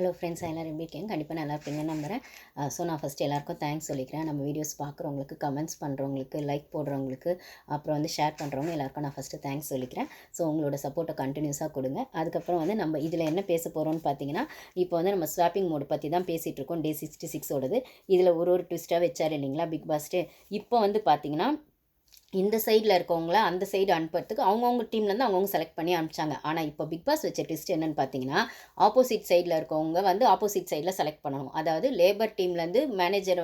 Hello friends எல்லோரும் எப்படி இருக்கீங்க? கண்டிப்பாக நல்லா இருப்பீங்கன்னு நம்புகிறேன் ஸோ நான் ஃபஸ்ட்டு எல்லாருக்கும் தேங்க்ஸ் சொல்லிக்கிறேன். நம்ம வீடியோஸ் பார்க்குறவங்களுக்கு கமெண்ட்ஸ் பண்ணுறவங்களுக்கு லைக் போடுறவங்களுக்கு அப்புறம் வந்து ஷேர் பண்ணுறவங்க எல்லாருக்கும் நான் ஃபஸ்ட்டு தேங்க்ஸ் சொல்லிக்கிறேன். ஸோ உங்களோட சப்போர்ட்டை கண்டினியூஸாக கொடுங்க. அதுக்கப்புறம் வந்து நம்ம இதில் என்ன பேச போகிறோம்னு பார்த்தீங்கன்னா இப்போ வந்து நம்ம ஸ்வாப்பிங் மோடு பற்றி தான் பேசிகிட்டு இருக்கோம். டே சிக்ஸ்டி சிக்ஸோடது இதில் ஒரு ஒரு ட்விஸ்ட்டாக வச்சார் இல்லைங்களா? பிக் பாஸ்ட்டு இப்போ வந்து பார்த்தீங்கன்னா இந்த சைடில் இருக்கவங்கள அந்த சைடு அனுப்புறதுக்கு அவங்கவுங்க டீம்லேருந்து அவங்கவுங்க செலக்ட் பண்ணி அனுப்பிச்சாங்க. ஆனால் இப்போ பிக் பாஸ் வச்ச ட்விஸ்ட் என்னென்னு பார்த்தீங்கன்னா ஆப்போசிட் சைடில் இருக்கவங்க வந்து ஆப்போசிட் சைடில் செலக்ட் பண்ணணும். அதாவது லேபர் டீம்லேருந்து மேனேஜர்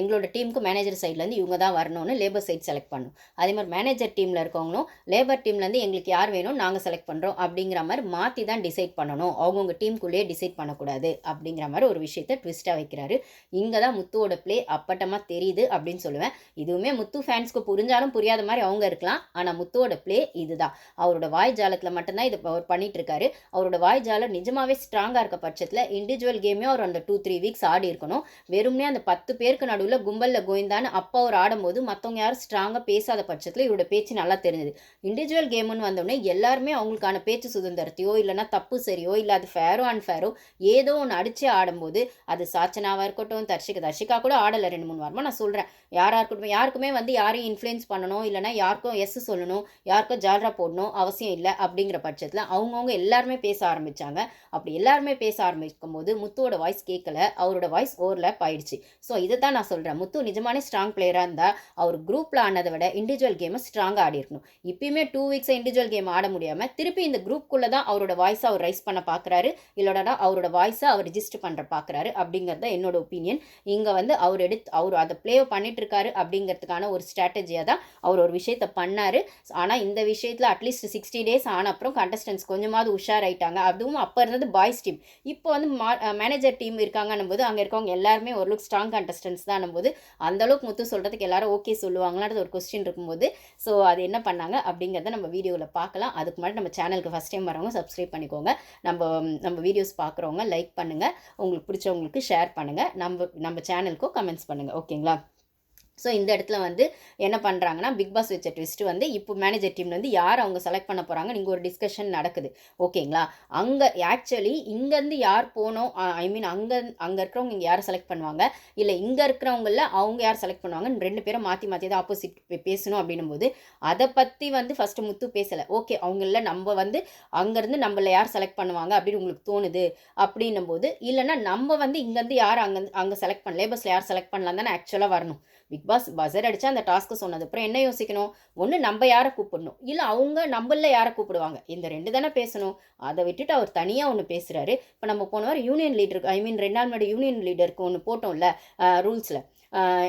எங்களோட டீமுக்கு மேனேஜர் சைட்லேருந்து இவங்க தான் வரணும்னு லேபர் சைட் செலக்ட் பண்ணணும் அதே மாதிரி மேனேஜர் டீமில் இருக்கவங்களும் லேபர் டீம்லேருந்து எங்களுக்கு யார் வேணும் நாங்கள் செலக்ட் பண்ணுறோம் அப்படிங்கிற மாதிரி மாற்றி தான் டிசைட் பண்ணணும். அவங்கவுங்க டீமுக்குள்ளேயே டிசைட் பண்ணக்கூடாது அப்படிங்கிற மாதிரி ஒரு விஷயத்தை ட்விஸ்ட்டாக வைக்கிறாரு. இங்கே தான் முத்துவோட ப்ளே அப்பட்டமாக தெரியுது அப்படின்னு சொல்லுவேன். இதுவுமே முத்து ஃபேன்ஸ்க்கு புரிஞ்சாலும் புரியாத மாதிரி அவங்க இருக்கலாம். ஆனால் முத்துவோட ப்ளே இதுதான். அவரோட வாய் ஜாலத்தில் மட்டும்தான் இது அவர் பண்ணிட்டு இருக்காரு. அவரோட வாய் ஜாலம் நிஜமாவே ஸ்ட்ராங்காக இருக்க பட்சத்தில் இண்டிவிஜுவல் கேமே அவர் அந்த டூ த்ரீ வீக்ஸ் ஆடி இருக்கணும். வெறும்னே அந்த பத்து பேருக்கு நடுவில் கும்பலில் கோவிந்தான்னு அப்போ அவர் ஆடும்போது மற்றவங்க யாரும் ஸ்ட்ராங்காக பேசாத பட்சத்தில் இவரோட பேச்சு நல்லா தெரிஞ்சுது. இண்டிவிஜுவல் கேம்னு வந்தோடனே எல்லாருமே அவங்களுக்கான பேச்சு சுதந்திரத்தையோ இல்லைனா தப்பு சரியோ இல்லை அது ஃபேரோ அன்ஃபேரோ ஏதோ ஒன்று அடித்து ஆடும்போது அது சாச்சனாவாக இருக்கட்டும் தர்ஷிகா தர்ஷிகா கூட ஆடலை ரெண்டு மூணு வாரமாக நான் சொல்கிறேன் யாராக இருக்கட்டும் யாருக்குமே வந்து யாரையும் இன்ஃப்ளூயன்ஸ் பண்ணணும் இல்லைனா யாருக்கும் எஸ் சொல்லணும் யாருக்கும் ஜால்ரா போடணும் அவசியம் இல்லை அப்படிங்கிற பட்சத்தில் அவங்கவுங்க எல்லாருமே பேச ஆரம்பித்தாங்க அப்படி எல்லாருமே பேச ஆரம்பிக்கும் போது முத்துவோட வாய்ஸ் கேட்கல அவரோட வாய்ஸ் ஓவர்லேப் ஆயிடுச்சு. ஸோ இதை தான் நான் சொல்கிறேன் முத்து நிஜமானே ஸ்ட்ராங் பிளேயராக இருந்தால் அவர் குரூப்பில் ஆனதை விட இண்டிவிஜுவல் கேமை ஸ்ட்ராங்காக ஆடி இருக்கணும் இப்பயுமே டூ வீக்ஸ் இண்டிவிஜுவல் கேம் ஆட முடியாமல் திருப்பி இந்த குரூப்புக்குள்ளே தான் அவரோட வாய்ஸை அவர் ரைஸ் பண்ண பார்க்குறாரு இல்லைனா அவரோட வாய்ஸை அவர் ரிஜிஸ்டர் பண்ணுற பார்க்குறாரு அப்படிங்கிறது தான் என்னோட ஒப்பீனியன் இங்கே வந்து அவர் எடுத்து அவர் அதை ப்ளே பண்ணிட்டு இருக்காரு அப்படிங்கிறதுக்கான ஒரு ஸ்ட்ராட்டஜியாக தான் அவர் ஒரு விஷயத்த பண்ணார். ஆனால் இந்த விஷயத்தில் அட்லீஸ்ட் சிக்ஸ்டி டேஸ் ஆன அப்புறம் கண்டஸ்டன்ஸ் கொஞ்சமாவது உஷாராயிட்டாங்க. அதுவும் அப்போ இருந்தது பாய்ஸ் டீம் இப்போ வந்து மா மேனேஜர் டீம் இருக்காங்கன்னும் போது அங்கே இருக்கவங்க எல்லாருமே ஓரளவுக்கு ஸ்ட்ராங் கண்டஸ்டன்ஸ் தான் போது அந்தளவுக்கு முத்து சொல்கிறதுக்கு எல்லாரும் ஓகே சொல்லுவாங்களான்றது ஒரு கொஸ்டின் இருக்கும்போது ஸோ அது என்ன பண்ணாங்க அப்படிங்கிறத நம்ம வீடியோவில் பார்க்கலாம். அதுக்கு முன்னாடி நம்ம சேனலுக்கு ஃபஸ்ட் டைம் வரவங்க சப்ஸ்கிரைப் பண்ணிக்கோங்க. நம்ம நம்ம வீடியோஸ் பார்க்குறவங்க லைக் பண்ணுங்கள் உங்களுக்கு பிடிச்சவங்களுக்கு ஷேர் பண்ணுங்கள் நம்ம நம்ம சேனலுக்கும் கமெண்ட்ஸ் பண்ணுங்கள் ஓகேங்களா ஸோ இந்த இடத்துல வந்து என்ன பண்ணுறாங்கன்னா பிக் பாஸ் வச்ச ட்விஸ்ட் வந்து இப்போ மேனேஜர் டீம்லேருந்து யார் அவங்க செலக்ட் பண்ண போகிறாங்க நீங்கள் ஒரு டிஸ்கஷன் நடக்குது. ஓகேங்களா அங்கே ஆக்சுவலி இங்கேருந்து யார் போனோம் ஐ மீன் அங்கே அங்கே இருக்கிறவங்க இங்கே யார் செலக்ட் பண்ணுவாங்க? இல்லை இங்கே இருக்கிறவங்கள அவங்க யார் செலக்ட் பண்ணுவாங்கன்னு ரெண்டு பேரும் மாற்றி மாற்றி தான் ஆப்போசிட் பேசணும் அப்படின்னும் போது அதை பற்றி வந்து ஃபஸ்ட்டு முத்து பேசலை. ஓகே அவங்கள நம்ம வந்து அங்கேருந்து நம்மள யார் செலக்ட் பண்ணுவாங்க அப்படின்னு உங்களுக்கு தோணுது அப்படின்னும் போது இல்லைன்னா நம்ம வந்து இங்கேருந்து யார் அங்கே அங்கே செலக்ட் பண்ண லேபர்ஸில் யார் செலக்ட் பண்ணலாம் தானே ஆக்சுவலாக வரணும். பிக் பாஸ் பசர் அடித்தா அந்த டாஸ்க்கு சொன்னதுக்கப்புறம் என்ன யோசிக்கணும்? ஒன்று நம்ம யாரை கூப்பிடணும்? இல்லை அவங்க நம்மள யாரை கூப்பிடுவாங்க? இந்த ரெண்டு தானே பேசணும். அதை விட்டுட்டு அவர் தனியாக ஒன்று பேசுகிறாரு இப்போ நம்ம போனவர் யூனியன் லீடருக்கு ஐ மீன் ரெண்டு நாள் முன்னாடி யூனியன் லீடருக்கு ஒன்று போட்டோம்ல ரூல்ஸில்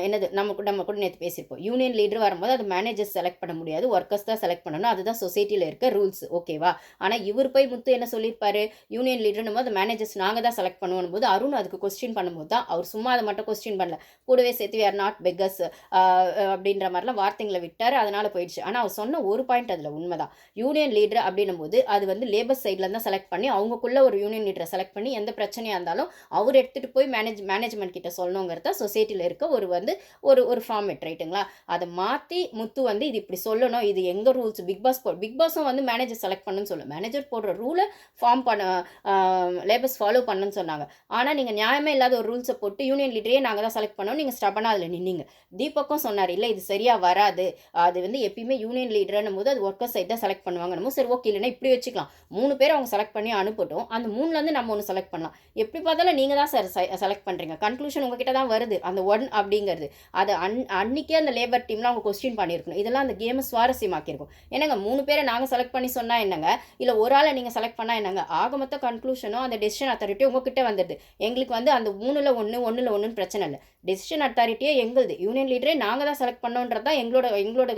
என்னது நம்ம கூட நம்ம கூட நேற்று பேசியிருப்போம். யூனியன் லீடர் வரும்போது அது மேனேஜர்ஸ் செலக்ட் பண்ண முடியாது. ஒர்க்கர்ஸ் தான் செலக்ட் பண்ணணும். அதுதான் சொசைட்டியில் இருக்க ரூல்ஸ் ஓகேவா ஆனால் இவர் போய் முத்து என்ன சொல்லியிருப்பாரு? யூனியன் லீடர்னும் போது மேனேஜர்ஸ் நாங்கள் தான் செலக்ட் பண்ணுவோம் போது அருண் அதுக்கு கொஸ்டின் பண்ணும்போது தான் அவர் சும்மா அதை மட்டும் கொஸ்டின் பண்ணல. கூடவே சேர்த்து ஆர் நாட் பெக்கர்ஸ் அப்படின்ற மாதிரிலாம் வார்த்தைங்களை விட்டார். அதனால் போயிடுச்சு. ஆனால் அவர் சொன்ன ஒரு பாயிண்ட் அதில் உண்மைதான். யூனியன் லீடர் அப்படின்னும் போது அது வந்து லேபர் சைடில் தான் செலக்ட் பண்ணி அவங்களுக்குள்ள ஒரு யூனியன் லீடரை செலக்ட் பண்ணி எந்த பிரச்சனையாக இருந்தாலும் அவர் எடுத்துகிட்டு போய் மேனேஜ் மேனேஜ்மெண்ட் கிட்ட சொல்லணுங்கிறத சொசைட்டியில் இருக்க ஒரு வந்து ஒரு ஒரு ஃபார்மேட் ரைட்டுங்களா அதை மாற்றி முத்து வந்து இது இப்படி சொல்லணும். இது எங்கள் ரூல்ஸ் பிக் பாஸ் போ பிக் பாஸும் வந்து மேனேஜர் செலக்ட் பண்ணுன்னு சொல்லும் மேனேஜர் போடுற ரூலை ஃபார்ம் பண்ண லேபர்ஸ் ஃபாலோ பண்ணுன்னு சொன்னாங்க. ஆனால் நீங்கள் நியாயமே இல்லாத ஒரு ரூல்ஸை போட்டு யூனியன் லீடரே நாங்கள் தான் செலக்ட் பண்ணோம். நீங்கள் ஸ்டபனாக அதில் நின்னீங்க. தீபக்கும் சொன்னார் இல்லை இது சரியாக வராது. அது வந்து எப்பயுமே யூனியன் லீடர்னும் போது அது ஒர்க்கர் சைட் தான் செலக்ட் பண்ணுவாங்க சரி ஓகே இல்லைன்னா இப்படி வச்சுக்கலாம். மூணு பேர் அவங்க செலக்ட் பண்ணி அனுப்பட்டும். அந்த மூணுலேருந்து நம்ம ஒன்று செலக்ட் பண்ணலாம். எப்படி பார்த்தாலும் நீங்கள் தான் சார் செலக்ட் பண்ணுறீங்க கன்க்ளூஷன் உங்ககிட்ட தான் வருது. அந்த ஒன் அப்படிங்கிறது. அது அன் அன்றைக்கே அந்த லேபர் டீம்லாம் அவங்க கொஸ்டின் பண்ணியிருக்கணும். இதெல்லாம் அந்த கேமை சுவாரஸ்யமாக்கியிருக்கும். என்னங்க மூணு பேரை நாங்கள் செலக்ட் பண்ணி சொன்னால் என்னங்க? இல்லை ஒரு ஆளை நீங்கள் செலக்ட் பண்ணால் என்னங்க? ஆக மொத்த கன்க்ளூஷனும் அந்த டெசிஷன் அத்தாரிட்டி உங்ககிட்ட வந்துடுது எங்களுக்கு வந்து அந்த மூணில் ஒன்று ஒன்றில் ஒன்றுன்னு பிரச்சனை இல்லை. டெசிஷன் அத்தாரிட்டியே எங்களுது. யூனியன் லீடரே நாங்கள் தான் செலக்ட் பண்ணோன்றது தான் எங்களோட எங்களோட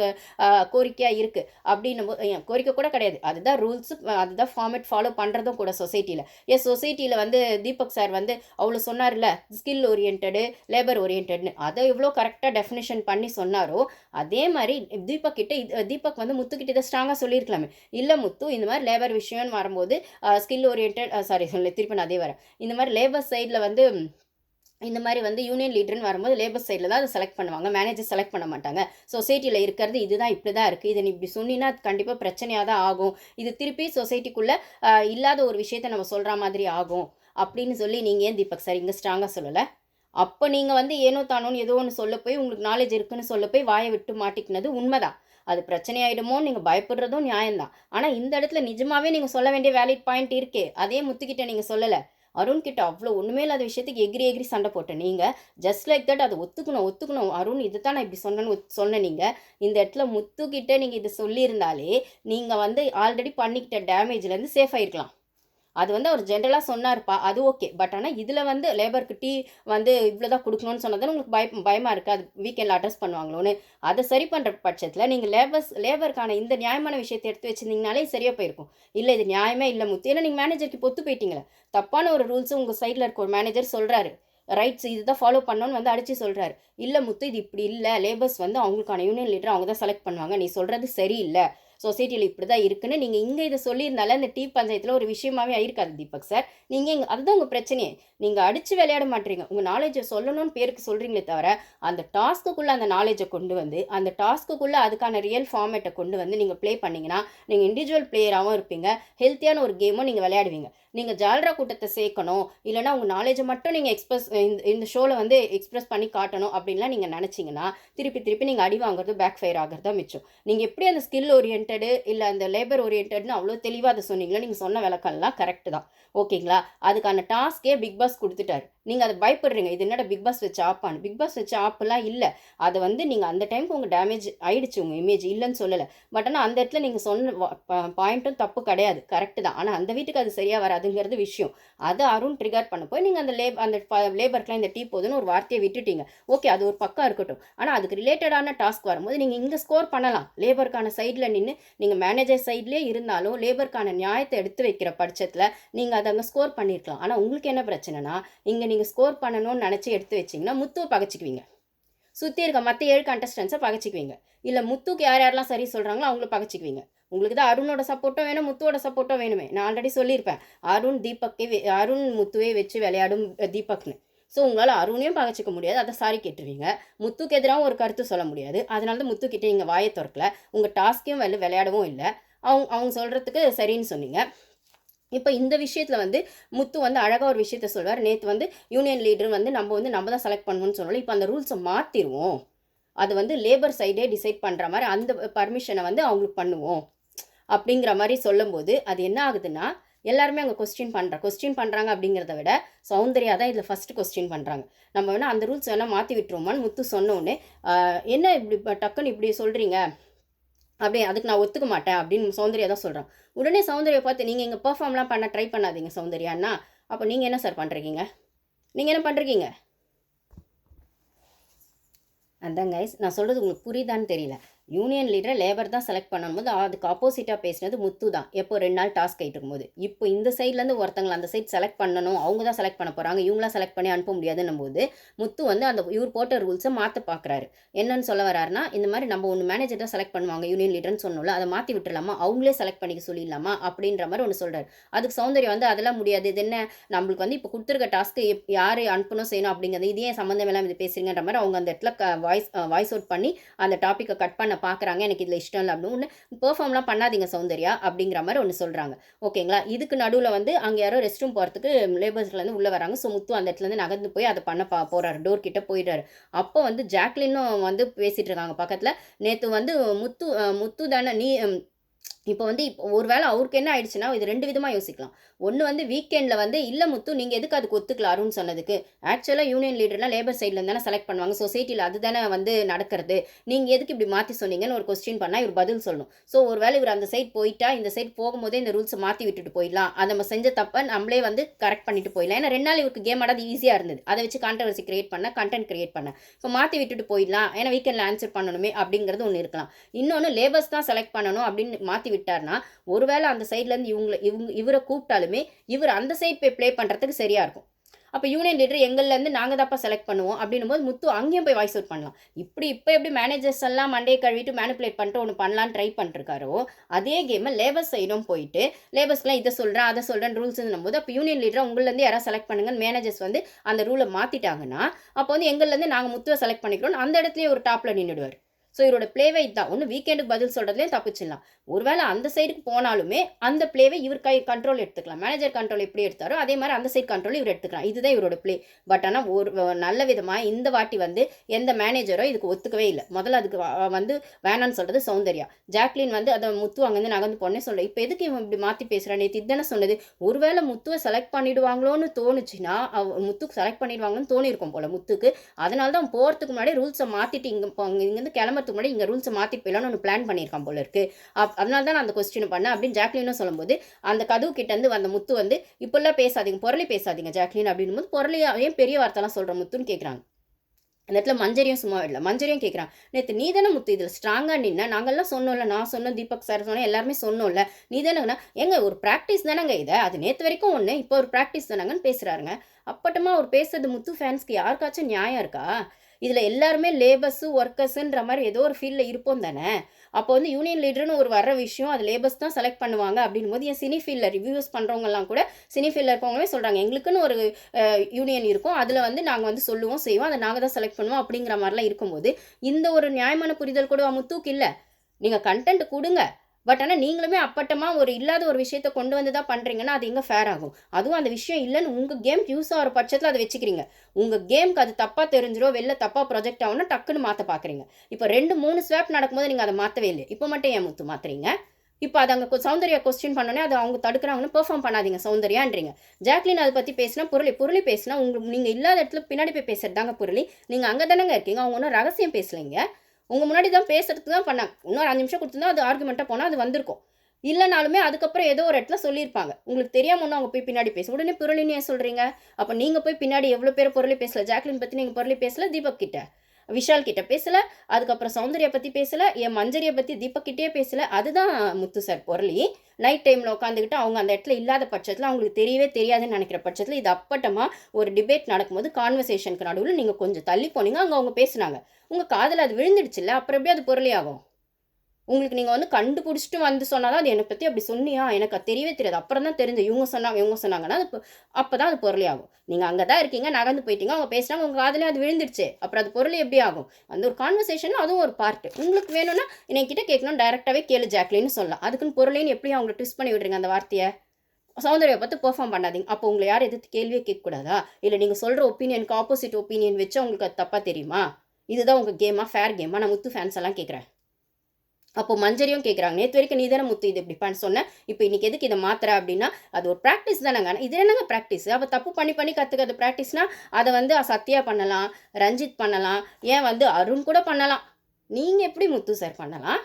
கோரிக்கையாக இருக்குது அப்படின்னும் போது கோரிக்கை கூட கிடையாது. அதுதான் ரூல்ஸு அதுதான் ஃபார்மேட் ஃபாலோ பண்ணுறதும் கூட சொசைட்டியில் எஸ் சொசைட்டியில் வந்து தீபக் சார் வந்து அவ்வளோ சொன்னார்ல ஸ்கில் ஓரியன்டு லேபர் அதை எவ்வளோ கரெக்டாக டெஃபினேஷன் பண்ணி சொன்னாரோ அதே மாதிரி தீபக் கிட்ட தீபக் வந்து முத்துக்கிட்ட இதை ஸ்ட்ராங்காக சொல்லியிருக்கலாமே. இல்லை முத்து இந்த மாதிரி லேபர் விஷயம்னு வரும்போது ஸ்கில் ஓரியன்ட் சாரி திருப்பி நான் அதே வரேன். இந்த மாதிரி லேபர் சைடில் வந்து இந்த மாதிரி வந்து யூனியன் லீடர்னு வரும்போது லேபர் சைடில் தான் அதை செலக்ட் பண்ணுவாங்க. மேனேஜர் செலக்ட் பண்ண மாட்டாங்க. சொசைட்டியில் இருக்கிறது இதுதான் இப்படி தான் இருக்குது இதை நீ இப்படி சொன்னீங்கன்னா கண்டிப்பாக பிரச்சனையாக தான் ஆகும். இது திருப்பி சொசைட்டிக்குள்ளே இல்லாத ஒரு விஷயத்த நம்ம சொல்கிற மாதிரி ஆகும். அப்படின்னு சொல்லி நீங்கள் ஏன் தீபக் சார் இங்கே ஸ்ட்ராங்காக சொல்லலை? அப்போ நீங்கள் வந்து ஏனோ தானோன்னு ஏதோ ஒன்று சொல்ல போய் உங்களுக்கு நாலேஜ் இருக்குன்னு சொல்ல போய் வாயை விட்டு மாட்டிக்கினது உண்மைதான். அது பிரச்சனை ஆகிடுமோ நீங்கள் பயப்படுறதும் நியாயம்தான். ஆனால் இந்த இடத்துல நிஜமாவே நீங்கள் சொல்ல வேண்டிய வேலிட் பாயிண்ட் இருக்கே. அதே முத்துக்கிட்ட நீங்கள் சொல்லலை. அருண் கிட்ட அவ்வளோ ஒன்றுமே இல்லாத விஷயத்துக்கு எகிரி எகிரி சண்டை போட்டேன் நீங்கள் ஜஸ்ட் லைக் தட் அதை ஒத்துக்கணும் ஒத்துக்கணும். அருண் இதுதான் நான் இப்படி சொன்னேன்னு ஒத்து- சொன்ன நீங்கள் இந்த இடத்துல முத்துக்கிட்ட நீங்கள் இதை சொல்லியிருந்தாலே நீங்கள் வந்து ஆல்ரெடி பண்ணிக்கிட்ட டேமேஜ்லேருந்து சேஃப் ஆகிருக்கலாம் அது வந்து அவர் ஜென்ரலாக சொன்னார்ப்பா அது ஓகே பட் ஆனால் இதில் வந்து லேபருக்கு டீ வந்து இவ்வளோ தான் கொடுக்கணும்னு சொன்னதால் உங்களுக்கு பய பயமாக இருக்குது அது வீக்கெண்டில் அட்ரஸ் பண்ணுவாங்களோன்னு. அதை சரி பண்ணுற பட்சத்தில் நீங்கள் லேபர்ஸ் லேபருக்கான இந்த நியாயமான விஷயத்தை எடுத்து வச்சிருந்தீங்கனாலே சரியாக போயிருக்கும். இல்லை இது நியாயமே இல்லை முத்து. ஏன்னா நீங்கள் மேனேஜருக்கு பொத்து போயிட்டீங்களே தப்பான ஒரு ரூல்ஸும் உங்கள் சைடில் இருக்க ஒரு மேனேஜர் சொல்கிறாரு ரைட்ஸ் இதுதான் ஃபாலோ பண்ணோன்னு வந்து அடித்து சொல்கிறாரு இல்லை முத்து இது இப்படி இல்லை. லேபர்ஸ் வந்து அவங்களுக்கான யூனியன் லீடர் அவங்க தான் செலக்ட் பண்ணுவாங்க. நீ சொல்கிறது சரியில்லை. சொசைட்டியில் இப்படி தான் இருக்குன்னு நீங்கள் இங்கே இதை சொல்லியிருந்தால இந்த டீ பஞ்சாயத்தில் ஒரு விஷயமாவே ஆயிருக்காது தீபக் சார். நீங்கள் இங்கே அதுதான் உங்கள் பிரச்சனையே. நீங்கள் அடித்து விளையாட மாட்டீங்க. உங்கள் நாலேஜை சொல்லணும்னு பேருக்கு சொல்கிறீங்களே தவிர அந்த டாஸ்க்குள்ளே அந்த நாலேஜை கொண்டு வந்து அந்த டாஸ்க்குள்ளே அதுக்கான ரியல் ஃபார்மேட்டை கொண்டு வந்து நீங்கள் ப்ளே பண்ணிங்கன்னா நீங்கள் இண்டிவிஜுவல் பிளேயராகவும் இருப்பீங்க. ஹெல்த்தியான ஒரு கேமும் நீங்கள் விளையாடுவீங்க. நீங்கள் ஜால்ரா கூட்டத்தை சேர்க்கணும். இல்லைனா உங்கள் நாலேஜை மட்டும் நீங்கள் எக்ஸ்பிரஸ் இந்த இந்த ஷோவில் வந்து எக்ஸ்பிரஸ் பண்ணி காட்டணும் அப்படின்லாம் நீங்கள் நினச்சிங்கன்னா திருப்பி திருப்பி நீங்கள் அடி வாங்குறது பேக் ஃபயர் ஆகிறது தான் மிச்சம். நீங்கள் எப்படி அந்த ஸ்கில் ஓரியன்ட் இல்லை அந்த லேபர் ஓரியன்டுன்னு அவ்வளோ தெளிவாக அதை சொன்னீங்களா? நீங்கள் சொன்ன விளக்கம்லாம் கரெக்டு தான். ஓகேங்களா அதுக்கான டாஸ்க்கே பிக் பாஸ் கொடுத்துட்டாரு. நீங்கள் அதை பயப்படுறீங்க. இது என்னடா பிக் பாஸ் வச்சு ஆப்பான்னு பிக் பாஸ் வச்சு ஆப்பெல்லாம் இல்லை. அதை வந்து நீங்கள் அந்த டைமுக்கு உங்கள் டேமேஜ் ஆயிடுச்சு உங்கள் இமேஜ் இல்லைன்னு சொல்லலை. பட் ஆனால் அந்த இடத்துல நீங்கள் சொன்ன பாயிண்ட்டும் தப்பு கிடையாது. கரெக்டு தான். ஆனால் அந்த வீட்டுக்கு அது சரியாக வராதுங்கிறது விஷயம். அதை அருண் ட்ரிகர் பண்ண போய் நீங்கள் அந்த லேப் அந்த லேபருக்குலாம் இந்த டீ போதுன்னு ஒரு வார்த்தையை விட்டுட்டீங்க. ஓகே அது ஒரு பக்கம் இருக்கட்டும். ஆனால் அதுக்கு ரிலேட்டடான டாஸ்க் வரும்போது நீங்கள் இங்கே ஸ்கோர் பண்ணலாம். லேபருக்கான சைடில் நின்று நீங்கள் மேனேஜர் சைட்லேயே இருந்தாலும் லேபருக்கான நியாயத்தை எடுத்து வைக்கிற பட்சத்தில் நீங்கள் அதை அங்கே ஸ்கோர் பண்ணியிருக்கலாம் ஆனால் உங்களுக்கு என்ன பிரச்சனைனா இங்கே நீங்கள் ஸ்கோர் பண்ணணும்னு நினச்சி எடுத்து வச்சிங்கன்னா முத்துவை பகச்சிக்குவீங்க. சுற்றி இருக்க மற்ற ஏழு கண்டஸ்டன்ஸை பகச்சிக்குவீங்க. இல்லை முத்துக்கு யார் யாரெல்லாம் சரி சொல்கிறாங்களோ அவங்கள பகச்சிக்குவீங்க. உங்களுக்கு தான் அருணோட சப்போர்ட்டும் வேணும் முத்துவோட சப்போர்ட்டும் வேணுமே. நான் ஆல்ரெடி சொல்லியிருப்பேன். அருண் தீபக்கே அருண் முத்துவே வச்சு விளையாடும் தீபக்னு. ஸோ உங்களால் அருணையும் பகச்சிக்க முடியாது. அதை சாரி கேட்டுருவீங்க. முத்துக்கு எதிராகவும் ஒரு கருத்து சொல்ல முடியாது. அதனால தான் முத்துக்கிட்ட நீங்கள் வாயை திறக்கல. உங்கள் டாஸ்க்கையும் வெளில விளையாடவும் இல்லை. அவங்க அவங்க சொல்கிறதுக்கு சரின்னு சொன்னீங்க. இப்போ இந்த விஷயத்தில் வந்து முத்து வந்து அழகாக ஒரு விஷயத்த சொல்வார் நேற்று வந்து யூனியன் லீடர் வந்து நம்ம வந்து நம்ம தான் செலக்ட் பண்ணணும்னு சொன்னாலும் இப்போ அந்த ரூல்ஸை மாற்றிடுவோம் அது வந்து லேபர் சைடே டிசைட் பண்ணுற மாதிரி அந்த பர்மிஷனை வந்து அவங்களுக்கு பண்ணுவோம். அப்படிங்கிற மாதிரி சொல்லும்போது அது என்ன ஆகுதுன்னா எல்லாருமே அங்கே கொஸ்டின் பண்ணுற கொஸ்டின் பண்ணுறாங்க அப்படிங்கிறத விட சௌந்தர்யா தான் இதில் ஃபஸ்ட்டு கொஸ்டின் பண்ணுறாங்க நம்ம வேணால் அந்த ரூல்ஸ் வேணால் மாற்றி விட்டுருவோமான்னு முத்து சொன்னோன்னே என்ன இப்படி டக்குன்னு இப்படி சொல்கிறீங்க அப்படியே அதுக்கு நான் ஒத்துக்க மாட்டேன் அப்படின்னு சௌந்தர்யா தான் சொல்கிறான் உடனே சௌந்தர்யா பார்த்து நீங்கள் இங்கே பர்ஃபார்ம்லாம் பண்ண ட்ரை பண்ணாதீங்க சௌந்தர்யான்னா அப்போ நீங்கள் என்ன சார் பண்ணுறீங்க நீங்கள் என்ன பண்ணுறீங்க அதான் கைஸ் நான் சொல்கிறது உங்களுக்கு புரியுதான்னு தெரியல. யூனியன் லீடரை லேபர் தான் செலக்ட் பண்ணும்போது அதுக்கு ஆப்போசிட்டாக பேசினது முத்து தான். எப்போ ரெண்டு நாள் டாஸ்க் ஆகிட்டு இருக்கும்போது இப்போ இந்த சைட்லேருந்து ஒருத்தங்களை அந்த சைட் செலக்ட் பண்ணணும் அவங்க தான் செலக்ட் பண்ண போகிறாங்க இவங்களாம் செலக்ட் பண்ணி அனுப்ப முடியாதுன்னும் போது முத்து வந்து அந்த இவர் போட்ட ரூல்ஸை மாற்ற பார்க்குறாரு என்னன்னு சொல்ல வராருன்னா இந்த மாதிரி நம்ம ஒன்று மேனேஜர் தான் செலக்ட் பண்ணுவாங்க யூனியன் லீடர்னு சொன்னோம்ல அதை மாற்றி விட்டுலாமா அவங்களே செலக்ட் பண்ணிக்க சொல்லிடலாமா? அப்படின்ற மாதிரி ஒன்று சொல்கிறார் அதுக்கு சௌந்தர்யம் வந்து அதெல்லாம் முடியாது. இது என்ன? நம்மளுக்கு வந்து இப்போ கொடுத்துருக்க டாஸ்க்கு யார் அனுப்பணும் செய்யணும் அப்படிங்கிறது இதே சம்மந்தம் எல்லாம் இது பேசுறீங்கன்ற மாதிரி அவங்க அந்த இடத்துல வாய்ஸ் வாய்ஸ் அவுட் பண்ணி அந்த டாப்பிக்கை கட் பண்ண பார்க்குறாங்க எனக்கு இதில் இஷ்டம் இல்லை அப்படின்னு. ஒன்று பெர்ஃபார்ம்லாம் பண்ணாதீங்க சௌந்தர்யா அப்படிங்கிற மாதிரி ஒன்று சொல்கிறாங்க ஓகேங்களா இதுக்கு நடுவில் வந்து அங்கே யாரோ ரெஸ்ட் ரூம் போகிறதுக்கு லேபர்ஸ்லேருந்து உள்ளே வராங்க. ஸோ முத்து அந்த இடத்துலேருந்து நகர்ந்து போய் அதை பண்ண பா போகிறாரு டோர் கிட்ட போயிடுறாரு. அப்போ வந்து ஜாக்லினும் வந்து பேசிகிட்டு இருக்காங்க பக்கத்தில். நேற்று வந்து முத்து முத்து தானே நீ இப்போ வந்து இப்போ ஒருவேளை அவருக்கு என்ன ஆயிடுச்சுன்னா இது ரெண்டு விதமாக யோசிக்கலாம். ஒன்று வந்து வீக்கெண்டில் வந்து இல்லை முத்து நீங்கள் எதுக்கு அதுக்கு ஒத்துக்கல? அருண் சொன்னதுக்கு. ஆக்சுவலாக யூனியன் லீடர்லாம் லேபர் சைடில் தானே செலக்ட் பண்ணுவாங்க. சொசைட்டியில் அதுதானே வந்து நடக்கிறது. நீங்கள் எதுக்கு இப்படி மாற்றி சொன்னீங்கன்னு ஒரு கொஸ்டின் பண்ணால் இவர் பதில் சொல்லணும். ஸோ ஒரு வேளை இவர் அந்த சைட் போயிட்டா இந்த சைட் போகும்போதே இந்த ரூல்ஸை மாற்றி விட்டுட்டு போயிடலாம். அதை நம்ம செஞ்ச தப்பை நம்மளே வந்து கரெக்ட் பண்ணிட்டு போயிடலாம். ஏன்னா ரெண்டு நாள் இவருக்கு கேம் ஆடாது ஈஸியாக இருந்தது. அதை வச்சு கான்ட்ரவர்சி கிரியேட் பண்ண கண்டென்ட் கிரியேட் பண்ண. இப்போ மாற்றி விட்டுட்டு போயிடலாம். ஏன்னா வீக்கெண்டில் ஆன்சர் பண்ணணுமே அப்படிங்கிறது ஒன்று இருக்கலாம். இன்னொன்று லேபர்ஸ் தான் செலக்ட் பண்ணணும் அப்படின்னு மாற்றி விட்டார்னா ஒருவேளை அந்த சைட்லேருந்து இவங்கள இவங்க இவரை கூப்பிட்டாலுமே இவர் அந்த சைட் போய் ப்ளே பண்ணுறதுக்கு சரியாக இருக்கும். அப்போ யூனியன் லீடர் எங்கள்லேருந்து நாங்கள் தான்ப்பா செலக்ட் பண்ணுவோம் அப்படின்னும் போது முத்து அங்கேயும் போய் வாய்ஸ் அவுட் பண்ணலாம். இப்படி இப்போ எப்படி மேனேஜர்ஸ் எல்லாம் மண்டே கழுவிட்டு மேனிப்புலேட் பண்ணிட்டு ஒன்று பண்ணலான்னு ட்ரை பண்ணிருக்காரோ அதே கேமை லேபர் சைடும் போயிட்டு லேபர்ஸ்க்குலாம் இதை சொல்கிறேன் அதை சொல்கிறேன் ரூல்ஸ் போது அப்போ யூனியன் லீடர் உங்கள்லேருந்து யாராவது செலக்ட் பண்ணுங்கன்னு மேனேஜர்ஸ் வந்து அந்த ரூலை மாற்றிட்டாங்கன்னா அப்போ வந்து எங்கள்லேருந்து நாங்கள் முத்துவை செலக்ட் பண்ணிக்கிறோம் அந்த இடத்துலயே ஒரு டாப்பில் நின்றுடுவார் ஸோ இவரோட பிளேவை இதுதான் ஒன்று வீக்கெண்டுக்கு பதில் சொல்கிறதுலேயும் தப்பிச்சிடலாம். ஒருவேளை அந்த சைடுக்கு போனாலுமே அந்த பிளேவை இவர் கை கண்ட்ரோல் எடுத்துக்கலாம். மேனேஜர் கண்ட்ரோல் எப்படி எடுத்தாரோ அதே மாதிரி அந்த சைடு கண்ட்ரோல் இவர் எடுத்துக்கலாம். இதுதான் இவரோட பிளே பட் ஆனால் ஒரு நல்ல விதமாக இந்த வாட்டி வந்து எந்த மேனேஜரோ இதுக்கு ஒத்துக்கவே இல்லை. முதல்ல அதுக்கு வந்து வேணான்னு சொல்கிறது சௌந்தர்யா. ஜாக்லின் வந்து அதை முத்து அங்கேருந்து நகர்ந்து பொண்ணே சொல்ல இப்போ எதுக்கு இவன் இப்படி மாற்றி பேசுகிறான் நேற்று இதுதானே சொன்னது. ஒருவேளை முத்துவை செலக்ட் பண்ணிடுவாங்களோன்னு தோணுச்சுன்னா அவ முத்துக்கு செலக்ட் பண்ணிடுவாங்கன்னு தோணியிருக்கும் போல முத்துக்கு. அதனால தான் போகிறதுக்கு முன்னாடி ரூல்ஸை மாற்றிட்டு இங்கே இங்கேருந்து கிளம்புறதுக்கு முன்னாடி இங்கே ரூல்ஸை மாற்றிட்டு போயிடலாம்னு ஒன்று பிளான் பண்ணியிருக்கான் போல இருக்கு. அப் அதனால தான் நான் அந்த கொஸ்டின் பண்ணேன். அப்படின்னு ஜாக்லினும் சொல்லும்போது அந்த கதவு கிட்டேருந்து வந்த முத்து வந்து இப்பெல்லாம் பேசாதீங்க பொருளி பேசாதீங்க ஜாக்லின் அப்படின்னும் போது ஏன் பெரிய வார்த்தைலாம் சொல்கிற முத்துன்னு கேட்குறாங்க அந்த இடத்துல மஞ்சரியும் சும்மா இல்லை மஞ்சரியும் கேட்குறான் நேற்று நீ தானே முத்து இதில் ஸ்ட்ராங்காக நின்ன? நாங்கள்லாம் சொன்னோம்ல நான் சொன்னேன் தீபக் சார் சொன்னேன் எல்லாருமே சொன்னோம்ல. நீ தானேங்கண்ணா எங்க ஒரு ப்ராக்டிஸ் தானேங்க இதை? அது நேற்று வரைக்கும் ஒன்று இப்போ ஒரு ப்ராக்டிஸ் தானேங்கன்னு பேசுகிறாருங்க அப்பட்டமா அவர் பேசுறது முத்து ஃபேன்ஸ்க்கு யாருக்காச்சும் நியாயம் இருக்கா? இதில் எல்லாருமே லேபர்ஸு ஒர்க்கர்ஸுன்ற மாதிரி ஏதோ ஒரு ஃபீல்டில் இருப்போம் தானே? அப்போ வந்து யூனியன் லீடர்னு ஒரு வர விஷயம் அது லேபர்ஸ் தான் செலக்ட் பண்ணுவாங்க அப்படின்னும் போது என் சினி ஃபீல்டில் ரிவ்யூஸ் பண்ணுறவங்கலாம் கூட சினி ஃபீல்டில் இருக்கவங்களே சொல்கிறாங்க எங்களுக்குன்னு ஒரு யூனியன் இருக்கும். அதில் வந்து நாங்கள் வந்து சொல்லுவோம் செய்வோம். அதை நாங்கள் தான் செலக்ட் பண்ணுவோம் அப்படிங்கிற மாதிரிலாம் இருக்கும்போது இந்த ஒரு நியாயமான புரிதல் கூட முத்தூக்கு இல்லை. நீங்கள் கண்டென்ட் கொடுங்க. பட் ஆனால் நீங்களுமே அப்பட்டமாக ஒரு இல்லாத ஒரு விஷயத்த கொண்டு வந்து தான் பண்ணுறீங்கன்னா அது எங்கே ஃபேர் ஆகும்? அதுவும் அந்த விஷயம் இல்லைன்னு உங்கள் கேம் யூஸ் ஆகிற பட்சத்தில் அதை வச்சுக்கிறீங்க. உங்கள் கேம்க்கு அது தப்பாக தெரிஞ்சிரோ வெளில தப்பாக ப்ரொஜெக்ட் ஆகும்னா டக்குன்னு மாற்ற பார்க்குறீங்க இப்போ ரெண்டு மூணு ஸ்வாப் நடக்கும்போது நீங்கள் அதை மாற்றவே இல்லை இப்போ மட்டும் ஏன் முத்து மாற்றுறீங்க இப்போ அது அங்கே சௌந்தர்யா கொஸ்டின் பண்ணோன்னே அதை அவங்க தடுக்கிறாங்கன்னு பெர்ஃபார்ம் பண்ணாதீங்க சௌந்தர்யான்றீங்க. ஜாக்லின் அதை பற்றி பேசினா புரளி புரளி பேசினா உங்களுக்கு நீங்கள் இல்லாத இடத்துல பின்னாடி போய் பேசுறது தாங்க பொருளி. நீங்கள் அங்கே தானேங்க இருக்கீங்க அவங்க ஒன்றும் ரகசியம் பேசலைங்க. உங்கள் முன்னாடி தான் பேசுறதுக்கு தான் பண்ணாங்க இன்னொரு அஞ்சு நிமிஷம் கொடுத்துருந்தா அது ஆர்குமெண்ட்டாக போனால் அது வந்திருக்கும். இல்லைனாலுமே அதுக்கப்புறம் ஏதோ ஒரு இடத்துல சொல்லியிருப்பாங்க. உங்களுக்கு தெரியாம ஒன்றும் அவங்க போய் பின்னாடி பேச உடனே பொருளின்னு ஏன் சொல்கிறீங்க அப்போ நீங்கள் போய் பின்னாடி எவ்வளோ பேர் பொருளை பேசல? ஜாக்லின் பற்றி நீங்கள் பொருளை பேசல? தீபக் கிட்ட. விஷால் கிட்ட பேசல அதுக்கப்புறம் சௌந்தர்யா பற்றி பேசல என் மஞ்சரியை பற்றி தீபக் கிட்டே பேசல. அதுதான் முத்து சார் பொருளி. நைட் டைமில் உட்காந்துக்கிட்டு அவங்க அந்த இடத்துல இல்லாத பட்சத்தில் அவங்களுக்கு தெரியவே தெரியாதுன்னு நினைக்கிற பட்சத்தில் இது அப்பட்டமாக ஒரு டிபேட் நடக்கும்போது கான்வர்சேஷனுக்கு நடுவில் நீங்கள் கொஞ்சம் தள்ளி போனீங்க அங்கே அவங்க பேசுனாங்க. உங்கள் காதில் அது விழுந்துடுச்சுல்ல அப்புறம் எப்படி அது பொருளே ஆகும் உங்களுக்கு நீங்கள் வந்து கண்டுபிடிச்சிட்டு வந்து சொன்னால் தான் அது என்னை பற்றி அப்படி சொன்னியா? எனக்கு அது தெரியவே தெரியாது. அப்புறம் தான் தெரிஞ்சு இவங்க சொன்னாங்க இவங்க சொன்னாங்கன்னா அது அப்போ தான் அது பொருளே ஆகும் நீங்கள் அங்கே தான் இருக்கீங்க நகர்ந்து போயிட்டீங்க அவங்க பேசினாங்க உங்கள் காதலே அது விழுந்துடுச்சு அப்புறம் அது பொருள் எப்படி ஆகும்? அந்த ஒரு கான்வர்சேஷன் அதுவும் ஒரு பார்ட் உங்களுக்கு வேணும்னா என்கிட்ட கேட்கணும் டைரெக்டாகவே கேளு ஜாக்லின்னு சொல்லலாம் அதுக்குன்னு பொருளைன்னு எப்படி அவங்களை ட்விஸ்ட் பண்ணி விடுறீங்க அந்த வார்த்தையை. சௌந்தர்யா பார்த்து பெர்ஃபார்ம் பண்ணாதீங்க. அப்போ உங்களை யார் எதிர்த்து கேள்வியே கேட்கக்கூடாதா? இல்லை நீங்கள் சொல்கிற ஒப்பீனியனுக்கு ஆப்போசிட் ஒப்பீனியன் வச்சு உங்களுக்கு அது தப்பாக தெரியுமா? இதுதான் உங்கள் கேமா ஃபேர் கேமா நான் முத்து ஃபேன்ஸ் எல்லாம் கேட்குறேன். அப்போ மஞ்சரியும் கேட்குறாங்க நேற்று வரைக்கும் நீ தானே முத்து இது இப்படி பண்ண சொன்னேன் இப்போ இன்னைக்கு எதுக்கு இதை மாத்திர அப்படின்னா அது ஒரு ப்ராக்டிஸ் தானேங்க ஆனா, இது என்னங்க ப்ராக்டிஸ் அப்போ தப்பு பண்ணி பண்ணி கற்றுக்கிறது ப்ராக்டிஸ்னா அதை வந்து சத்யா பண்ணலாம் ரஞ்சித் பண்ணலாம் ஏன் வந்து அருண் கூட பண்ணலாம். நீங்கள் எப்படி முத்து சார் பண்ணலாம்?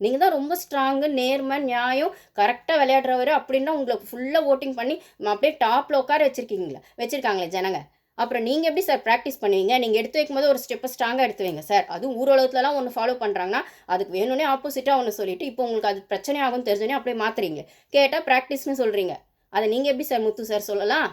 நீங்கள் தான் ரொம்ப ஸ்ட்ராங்கு நேர்மை நியாயம் கரெக்டாக விளையாடுறவர் அப்படின்னா உங்களுக்கு ஃபுல்லாக ஓட்டிங் பண்ணி அப்படியே டாப்பில் உட்கார வச்சுருக்கீங்களா வச்சுருக்காங்களே ஜனங்க. அப்புறம் நீங்கள் எப்படி சார் ப்ராக்டிஸ் பண்ணுவீங்க? நீங்கள் எடுத்து வைக்கும்போது ஒரு ஸ்டெப்பை ஸ்ட்ராங்காக எடுத்து வைங்க சார் அதுவும் ஊரலகத்துலலாம் ஒன்று ஃபாலோ பண்ணுறாங்கன்னா அதுக்கு வேணும்னே ஆப்போசிட்டாக ஒன்று சொல்லிட்டு இப்போ உங்களுக்கு அது பிரச்சனை ஆகும் தெரிஞ்சோன்னே அப்படியே மாற்றுறீங்க கேட்டால் ப்ராக்டிஸ்னு சொல்கிறீங்க அதை நீங்கள் எப்படி சார் முத்து சார் சொல்லலாம்?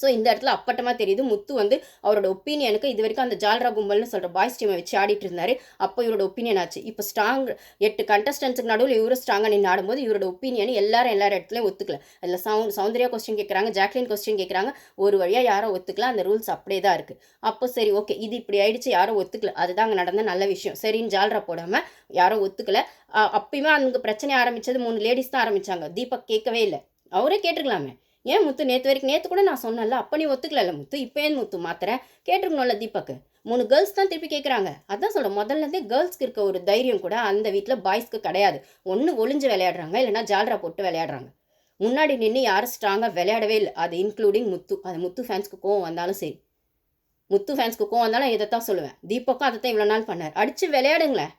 ஸோ இந்த இடத்துல அப்பட்டமாக தெரியுது. முத்து வந்து அவரோட ஒப்பீனியனுக்கு இது வரைக்கும் அந்த ஜால்ரா கும்பல்னு சொல்கிற பாய்ஸ் டீமை வச்சு ஆடிட்டு இருந்தார். அப்போ இவரோட ஒப்பீனியன் ஆச்சு. இப்போ ஸ்ட்ராங் எட்டு கண்டஸ்டன்ஸுக்கு நடுவில் இவரும் ஸ்ட்ராங்காக நின்று ஆடும்போது இவரோட ஒப்பீனியன் எல்லாரும் எல்லா இடத்துலையும் ஒத்துக்கல. அதில் சவுண்ட் சௌந்தர்யா கொஸ்டின் கேட்குறாங்க ஜாக்லின் கொஸ்டின் கேட்குறாங்க ஒரு வழியாக யாரோ ஒத்துக்கல. அந்த ரூல்ஸ் அப்படியே தான் இருக்குது அப்போ சரி ஓகே இது இப்படி ஆயிடுச்சு. யாரும் ஒத்துக்கல. அதுதாங்க நடந்த நல்ல விஷயம். சரின்னு ஜால்ரா போடாமல் யாரும் ஒத்துக்கல. அப்பயுமே அங்கே பிரச்சனை ஆரம்பித்தது மூணு லேடிஸ் தான் ஆரம்பித்தாங்க தீபக் கேட்கவே இல்லை. அவரே கேட்டிருக்கலாமே. ஏன் முத்து நேற்று வரைக்கும் நேற்று கூட நான் சொன்னேன்ல அப்போ நீ ஒத்துக்கல முத்து இப்போ ஏன் முத்து மாத்துறேன் கேட்டிருக்கணும்ல தீபக்கு. மூணு கேர்ள்ஸ் தான் திருப்பி கேட்குறாங்க அதான் சொல்கிறேன் முதல்லேருந்தே கேர்ள்ஸ்க்கு இருக்க ஒரு தைரியம் கூட அந்த வீட்டில் பாய்ஸ்க்கு கிடையாது. ஒன்று ஒளிஞ்சு விளையாடுறாங்க இல்லைன்னா ஜால்ரா போட்டு விளையாடுறாங்க. முன்னாடி நின்று யாரும் ஸ்ட்ராங்காக விளையாடவே இல்லை. அது இன்க்ளூடிங் முத்து. அது முத்து ஃபேன்ஸ்க்கு கோவம் வந்தாலும் சரி. முத்து ஃபேன்ஸ்க்கு கோவம் வந்தாலும் இதை தான் சொல்லுவேன். தீபக்கும் அதை தான் இவ்வளோ நாள் பண்ணார். அடித்து விளையாடுங்களேன்.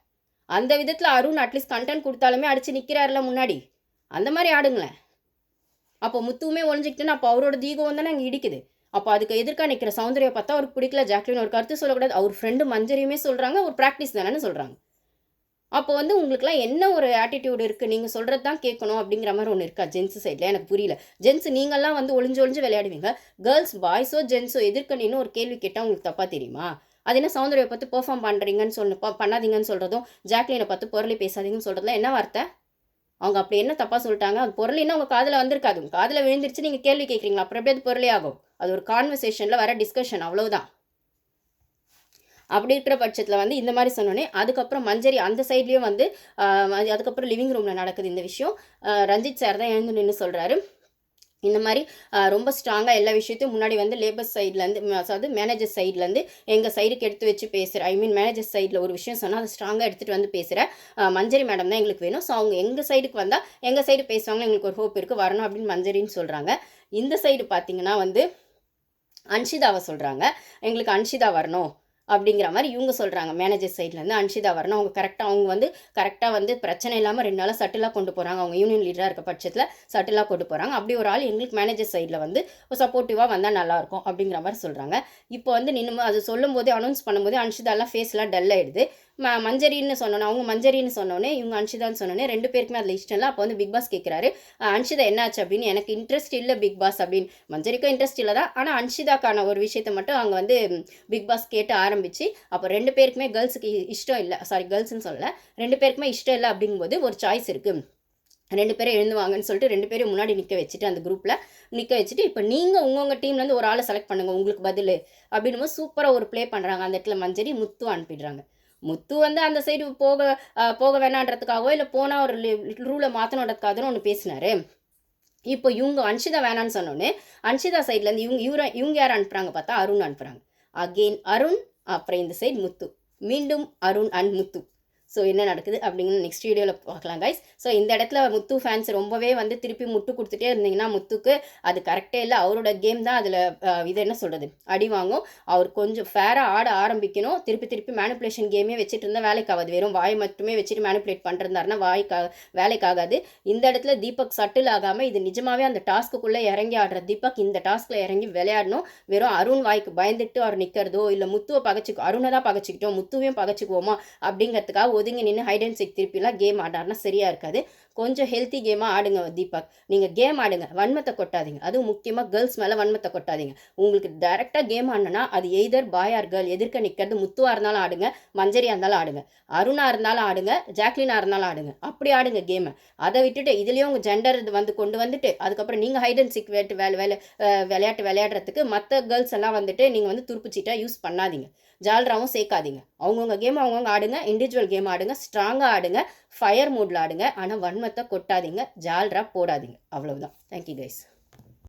அந்த விதத்தில் அருண் அட்லீஸ்ட் கண்டென்ட் கொடுத்தாலுமே அடித்து நிற்கிறாருல முன்னாடி. அந்த மாதிரி ஆடுங்களேன். அப்போ முத்துவுமே ஒழிஞ்சிக்கிட்டுன்னு அப்போ அவரோட தீகம் தானே அங்கே இடிக்குது. அப்போ அதுக்கு எதிர்க்க நிற்கிற சௌந்தர்யா பார்த்தா அவருக்கு பிடிக்கல ஜாக்லின் ஒரு கருத்து சொல்லக்கூடாது. அவர் ஃப்ரெண்டு மஞ்சரியுமே சொல்கிறாங்க ஒரு ப்ராக்டிஸ் தானேன்னு சொல்கிறாங்க அப்போ வந்து உங்களுக்குலாம் என்ன ஒரு ஆட்டிடியூட் இருக்குது நீங்கள் சொல்கிறது தான் கேட்கணும் அப்படிங்கிற மாதிரி ஒன்று இருக்கா? ஜென்ஸ் சைடில் எனக்கு புரியல. ஜென்ஸ் நீங்கள்லாம் வந்து ஒளிஞ்சு ஒளிஞ்சு விளையாடுவீங்க. கேர்ள்ஸ் பாய்ஸோ ஜென்ஸோ எதிர்க்கணின்னு ஒரு கேள்வி கேட்டால் உங்களுக்கு தப்பாக தெரியுமா? அது என்ன சௌந்தர்யா பார்த்து பெர்ஃபார்ம் பண்ணுறீங்கன்னு சொல்லு பண்ணாதீங்கன்னு சொல்கிறதும் ஜாக்லினை பார்த்து பொருளை பேசாதீங்கன்னு சொல்கிறதுலாம் என்ன வார்த்தை? அவங்க அப்படி என்ன தப்பாக சொல்லிட்டாங்க? அது பொருளின்னா உங்கள் காதில் வந்திருக்காது. உங்கள் காதில் விழுந்துருச்சு நீங்கள் கேள்வி கேட்குறீங்களா அப்புறம் எப்படி அது பொருளே ஆகும் அது ஒரு கான்வர்சேஷனில் வர டிஸ்கஷன் அவ்வளோதான் அப்படி இருக்கிற பட்சத்தில் வந்து இந்த மாதிரி சொன்னோன்னே அதுக்கப்புறம் மஞ்சரி அந்த சைட்லேயும் வந்து அதுக்கப்புறம் லிவிங் ரூமில் நடக்குது இந்த விஷயம். ரஞ்சித் சார் தான் எழுந்து நின்று சொல்கிறாரு இந்த மாதிரி ரொம்ப ஸ்ட்ராங்காக எல்லா விஷயத்தையும் முன்னாடி வந்து லேபர் சைட்லேருந்து அதாவது மேனேஜர் சைட்லேருந்து எங்கள் சைடுக்கு எடுத்து வச்சு பேசுகிற ஐ மீன் மேனேஜர் சைடில் ஒரு விஷயம் சொன்னால் அதை ஸ்ட்ராங்காக எடுத்துகிட்டு வந்து பேசுகிற மஞ்சரி மேடம் தான் எங்களுக்கு வேணும். ஸோ அவங்க எங்கள் சைடுக்கு வந்தால் எங்கள் சைடு பேசுவாங்க எங்களுக்கு ஒரு ஹோப் இருக்குது வரணும் அப்படின்னு மஞ்சரின்னு சொல்கிறாங்க இந்த சைடு பார்த்தீங்கன்னா வந்து அன்ஷிதாவை சொல்கிறாங்க எங்களுக்கு அன்ஷிதா வரணும். அப்படிங்கிற மாதிரி இவங்க சொல்கிறாங்க மேனேஜர் சைட்லேருந்து அன்ஷிதா வரணும் அவங்க கரெக்டாக அவங்க வந்து கரெக்டாக வந்து பிரச்சனை இல்லாமல் ரெண்டு நாளாக சட்டிலாக கொண்டு போகிறாங்க அவங்க யூனியன் லீடராக இருக்க பட்சத்தில் சட்டிலாக கொண்டு போகிறாங்க அப்படி ஒரு ஆள் எங்களுக்கு மேனேஜர் சைடில் வந்து சப்போர்ட்டிவாக வந்தால் நல்லாயிருக்கும் அப்படிங்கிற மாதிரி சொல்கிறாங்க இப்போ வந்து நின்று அது சொல்லும்போதே அனௌன்ஸ் பண்ணும்போது அன்ஷிதாலாம் ஃபேஸ்லாம் டல் ஆகிடுது ம மஞ்சரின்னு சொன்னோன்னே அவங்க மஞ்சரின்னு சொன்னோன்னே இவங்க அன்ஷிதான்னு சொன்னோன்னே ரெண்டு பேருக்குமே அதில் இஷ்டம் இல்லை. அப்போ வந்து பிக் பாஸ் கேட்குறாரு அன்ஷிதா என்னாச்சு அப்படின்னு எனக்கு இன்ட்ரெஸ்ட் இல்லை பிக் பாஸ் அப்படின்னு. மஞ்சரிக்கும் இன்ட்ரெஸ்ட் இல்லை தான். ஆனால் அன்ஷிதாக்கான ஒரு விஷயத்த மட்டும் அவங்க வந்து பிக் பாஸ் கேட்டு ஆரம்பிச்சு அப்போ ரெண்டு பேருக்குமே கேர்ள்ஸுக்கு இஷ்டம் இல்லை. சாரி கேர்ள்ஸ்னு சொல்லலை. ரெண்டு பேருக்குமே இஷ்டம் இல்லை அப்படிங்கும்போது ஒரு சாய்ஸ் இருக்குது ரெண்டு பேரும் எழுந்துவாங்கன்னு சொல்லிட்டு ரெண்டு பேரும் முன்னாடி நிற்க வச்சுட்டு அந்த குரூப்பில் நிற்க வச்சுட்டு இப்போ நீங்கள் உங்கவுங்க டீம்லேருந்து ஒரு ஆளை செலக்ட் பண்ணுங்கள் உங்களுக்கு பதில். அப்படின்னும் சூப்பராக ஒரு ப்ளே பண்ணுறாங்க அந்த இடத்துல மஞ்சரி முத்து அனுப்பிடுறாங்க. முத்து வந்து அந்த சைடு போக போக வேணான்றதுக்காகவோ இல்லை போனால் ஒரு ரூலை மாற்றணுன்றதுக்காக ஒன்று பேசினாரு. இப்போ இவங்க அன்ஷிதா வேணான்னு சொன்னோன்னே அன்ஷிதா சைட்லேருந்து இவங்க இவர இவங்க யார் அனுப்புகிறாங்க பார்த்தா அருண் அனுப்புகிறாங்க அகெயின் அருண் அப்புறம் இந்த சைடு முத்து. மீண்டும் அருண் அண்ட் முத்து. ஸோ என்ன நடக்குது அப்படிங்கிற நெக்ஸ்ட் வீடியோவில் பார்க்கலாம் கைஸ் ஸோ இந்த இடத்துல முத்து ஃபேன்ஸ் ரொம்பவே வந்து திருப்பி முட்டு கொடுத்துட்டே இருந்தீங்கன்னா முத்துக்கு அது கரெக்டே இல்லை. அவரோட கேம் தான் அதில் இது என்ன சொல்கிறது அடி வாங்கும். அவர் கொஞ்சம் ஃபேராக ஆட ஆரம்பிக்கணும். திருப்பி திருப்பி மேனிப்புலேஷன் கேமே வச்சுட்டு இருந்தால் வேலைக்கு ஆகாது. வெறும் வாய் மட்டுமே வச்சுட்டு மேனிப்புலேட் பண்ணுறாருன்னா வாய்க்கா வேலைக்காகாது இந்த இடத்துல தீபக் சட்டில் ஆகாமல் இது நிஜமாவே அந்த டாஸ்க்குள்ளே இறங்கி ஆடுற தீபக் இந்த டாஸ்கில் இறங்கி விளையாடணும். வெறும் அருண் வாய்க்கு பயந்துட்டு அவர் நிற்கிறதோ இல்லை முத்துவை பகச்சிக்கோ அருணை தான் பகச்சிக்கிட்டோம் முத்துவையும் பகச்சிக்குவோமா அப்படிங்கிறதுக்காக ஒதுங்கி நின்று ஹைட் அண்ட் சிக் திருப்பிலாம் கேம் ஆடாருன்னா சரியாக இருக்காது. கொஞ்சம் ஹெல்த்தி கேமாக ஆடுங்க தீபக். நீங்கள் கேம் ஆடுங்க வன்மத்தை கொட்டாதீங்க. அதுவும் முக்கியமாக கேர்ள்ஸ் மேலே வன்மத்தை கொட்டாதீங்க. உங்களுக்கு டைரெக்டாக கேம் ஆடினா அது எய்தர் பாய் ஆர் கேர்ள் எதிர்க்க நிற்கிறது முத்துவாக இருந்தாலும் ஆடுங்க மஞ்சரியாக இருந்தாலும் ஆடுங்க. அருணாக இருந்தாலும் ஆடுங்க ஜாக்லினாக இருந்தாலும் ஆடுங்க. அப்படி ஆடுங்க கேமை அதை விட்டுட்டு இதுலேயும் உங்கள் ஜெண்டர் வந்து கொண்டு வந்துட்டு அதுக்கப்புறம் நீங்கள் ஹைட் அண்ட் சிக் வேட்டு வேலை வேலை விளையாட்டு விளையாடுறதுக்கு மற்ற கேர்ள்ஸ் எல்லாம் வந்துட்டு நீங்கள் வந்து துருப்புச்சீட்டாக யூஸ் பண்ணாதீங்க. ஜால்ராவும் சேர்க்காதீங்க. அவங்கவுங்க கேம் அவங்கவுங்க ஆடுங்க இண்டிவிஜுவல் கேம் ஆடுங்க ஸ்ட்ராங்காக ஆடுங்க ஃபயர் மூடில் ஆடுங்க ஆனால் வன்மத்தை கொட்டாதீங்க ஜால்ரா போடாதீங்க. அவ்வளவுதான். Thank you guys